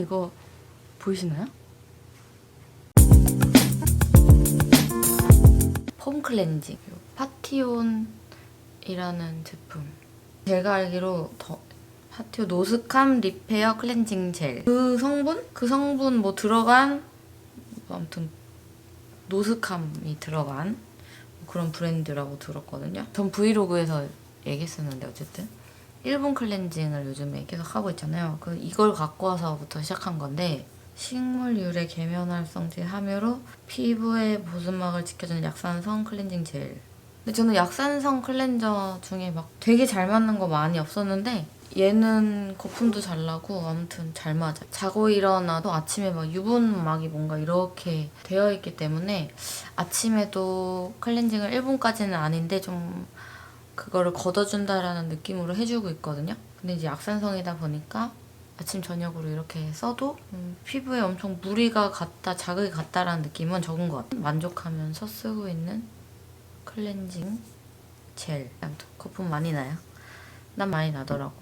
이거 보이시나요? 폼 클렌징 파티온이라는 제품 제가 알기로 더 파티온 노스캄 리페어 클렌징 젤 그 성분? 그 성분 뭐 들어간 뭐 아무튼 노스캄이 들어간 그런 브랜드라고 들었거든요 전 브이로그에서 얘기했었는데 어쨌든 1분 클렌징을 요즘에 계속 하고 있잖아요. 그 이걸 갖고 와서부터 시작한 건데 식물 유래 계면활성제 함유로 피부의 보습막을 지켜주는 약산성 클렌징 젤. 근데 저는 약산성 클렌저 중에 막 되게 잘 맞는 거 많이 없었는데 얘는 거품도 잘 나고 아무튼 잘 맞아. 자고 일어나도 아침에 막 유분막이 뭔가 이렇게 되어 있기 때문에 아침에도 클렌징을 1분까지는 아닌데 좀 그거를 걷어준다라는 느낌으로 해주고 있거든요. 근데 이제 약산성이다 보니까 아침 저녁으로 이렇게 써도 음, 피부에 엄청 무리가 갔다 자극이 갔다라는 느낌은 적은 것 같아요. 만족하면서 쓰고 있는 클렌징 젤. 아무튼 거품 많이 나요. 난 많이 나더라고.